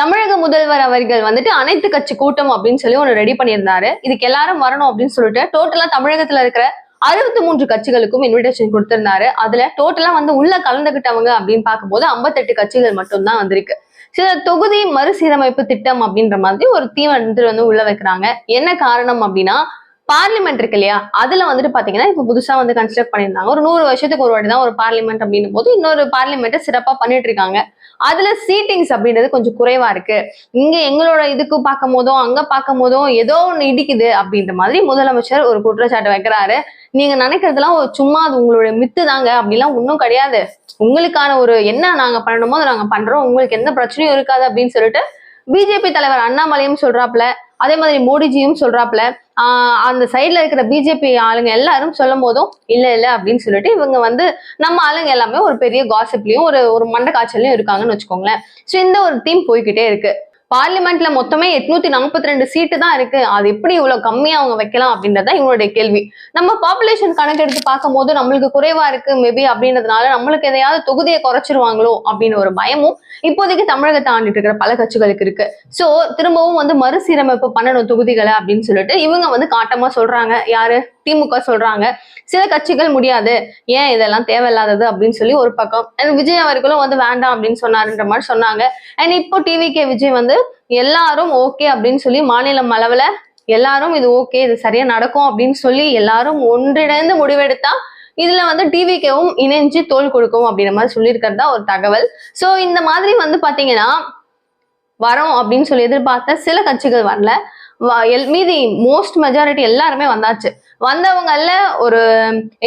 தமிழக முதல்வர் அவர்கள் வந்துட்டு அனைத்து கட்சி கூட்டம் அப்படின்னு சொல்லி ஒன்று ரெடி பண்ணியிருந்தாரு. இதுக்கு எல்லாரும் வரணும் அப்படின்னு சொல்லிட்டு டோட்டலா தமிழகத்துல இருக்கிற அறுபத்தி மூன்று கட்சிகளுக்கும் இன்விடேஷன் கொடுத்திருந்தாரு. அதுல டோட்டலா வந்து உள்ள கலந்துகிட்டவங்க அப்படின்னு பார்க்கும்போது ஐம்பத்தெட்டு கட்சிகள் மட்டும்தான் வந்திருக்கு. சில தொகுதி மறுசீரமைப்பு திட்டம் அப்படின்ற மாதிரி ஒரு தீம் வந்து வந்து உள்ள வைக்கிறாங்க. என்ன காரணம் அப்படின்னா பார்லிமெண்ட் இருக்கு இல்லையா? அதுல வந்துட்டு பாத்தீங்கன்னா இப்ப புதுசா வந்து கன்ஸ்ட்ரக்ட் பண்ணியிருந்தாங்க. ஒரு நூறு வருஷத்துக்கு ஒரு வாட்டி தான் ஒரு பார்லிமெண்ட் அப்படின்னும் போது இன்னொரு பார்லிமெண்ட்டை சிறப்பா பண்ணிட்டு இருக்காங்க அதுல சீட்டிங்ஸ் அப்படின்றது கொஞ்சம் குறைவா இருக்கு. இங்க எங்களோட இதுக்கு பார்க்கும் போதும் அங்க பார்க்கும் போதும் ஏதோ ஒண்ணு இடிக்குது அப்படின்ற மாதிரி முதலமைச்சர் ஒரு குற்றச்சாட்டு வைக்கிறாரு. நீங்க நினைக்கிறதுலாம் ஒரு சும்மா அது உங்களுடைய மித்து தாங்க. அப்படிலாம் ஒன்றும் கிடையாது. உங்களுக்கான ஒரு என்ன நாங்க பண்ணணுமோ அதை நாங்க பண்றோம். உங்களுக்கு எந்த பிரச்சனையும் இருக்காது அப்படின்னு சொல்லிட்டு பிஜேபி தலைவர் அண்ணாமலையும் சொல்றாப்ல அதே மாதிரி மோடிஜியும் சொல்றாப்ல ஆஹ் அந்த சைட்ல இருக்கிற பிஜேபி ஆளுங்க எல்லாரும் சொல்லும் போதும் இல்ல இல்ல அப்படின்னு சொல்லிட்டு இவங்க வந்து நம்ம ஆளுங்க எல்லாமே ஒரு பெரிய காசிப்லயும் ஒரு ஒரு மண்ட காய்ச்சல்லையும் இருக்காங்கன்னு வச்சுக்கோங்களேன். ஸோ இந்த ஒரு தீம் போய்கிட்டே இருக்கு. பார்லிமெண்ட்ல மொத்தமே எட்நூத்தி நாற்பத்தி ரெண்டு சீட்டு தான் இருக்கு. அது எப்படி இவ்வளவு கம்மியா அவங்க வைக்கலாம் அப்படின்றத இவங்களுடைய கேள்வி. நம்ம பாப்புலேஷன் கணக்கெடுத்து பார்க்கும்போது நம்மளுக்கு குறைவா இருக்கு மேபி அப்படின்றதுனால நம்மளுக்கு எதையாவது தொகுதியை குறைச்சிருவாங்களோ அப்படின்னு ஒரு பயமும் இப்போதைக்கு தமிழகத்தை ஆண்டிட்டு இருக்கிற பல கட்சிகளுக்கு இருக்கு. சோ திரும்பவும் வந்து மறுசீரமைப்பு பண்ணணும் தொகுதிகளை அப்படின்னு சொல்லிட்டு இவங்க வந்து காட்டமா சொல்றாங்க. யாரு? திமுக சொல்றாங்க. சில கட்சிகள் முடியாது. ஏன் இதெல்லாம் தேவையில்லாதது அப்படின்னு சொல்லி ஒரு பக்கம். அண்ட் விஜய் அவர்களும் வந்து வேண்டாம் அப்படின்னு சொன்னாருன்ற மாதிரி சொன்னாங்க. அண்ட் இப்போ டிவி கே விஜய் வந்து எல்லாரும் ஓகே அப்படின்னு சொல்லி மாநிலம் அளவுல எல்லாரும் இது ஓகே இது சரியா நடக்கும் அப்படின்னு சொல்லி எல்லாரும் ஒன்றிணைந்து முடிவெடுத்தா இதுல வந்து டிவிகேவும் இணைஞ்சு தோல் கொடுக்கும் அப்படின்ற மாதிரி சொல்லியிருக்கிறதா ஒரு தகவல். சோ இந்த மாதிரி வந்து பாத்தீங்கன்னா வரோம் அப்படின்னு சொல்லி எதிர்பார்த்த சில கட்சிகள் வரல. மீதி மோஸ்ட் மெஜாரிட்டி எல்லாருமே வந்தாச்சு. வந்தவங்கல்ல ஒரு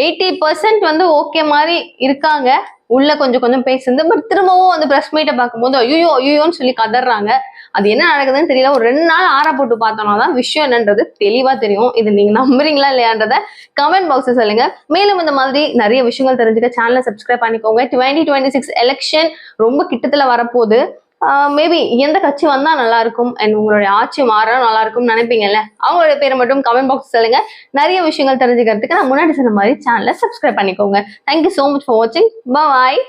எயிட்டி பர்சன்ட் வந்து ஓகே மாதிரி இருக்காங்க. உள்ள கொஞ்சம் கொஞ்சம் பேசுது பட் திரும்பவும் வந்து பிரஸ் மீட்டை பார்க்கும்போது ஐயோ ஐயோன்னு சொல்லி கதறாங்க. அது என்ன நடக்குதுன்னு தெரியல. ஒரு ரெண்டு நாள் ஆற போட்டு பார்த்தோம்னா தான் விஷயம் என்னன்றது தெளிவா தெரியும். இது நீங்க நம்புறீங்களா இல்லையான்றத கமெண்ட் பாக்ஸ் சொல்லுங்க. மேலும் இந்த மாதிரி நிறைய விஷயங்கள் தெரிஞ்சுக்க சேனலை சப்ஸ்கிரைப் பண்ணிக்கோங்க. டுவெண்ட்டி டுவெண்ட்டி சிக்ஸ் எலெக்ஷன் ரொம்ப கிட்டத்துல வரப்போகுது. மேபி எந்த கட்சி வந்தா நல்லா இருக்கும் அண்ட் உங்களுடைய ஆட்சி மாறா நல்லா இருக்கும்னு நினைப்பீங்கல்ல? அவங்களுடைய பேரை மட்டும் கமெண்ட் பாக்ஸ் சொல்லுங்க. நிறைய விஷயங்கள் தெரிஞ்சுக்கிறதுக்கு நான் முன்னாடி சொன்ன மாதிரி சேனலை சப்ஸ்கிரைப் பண்ணிக்கோங்க. தேங்க்யூ ஸோ மச் ஃபார் வாட்சிங் பாய்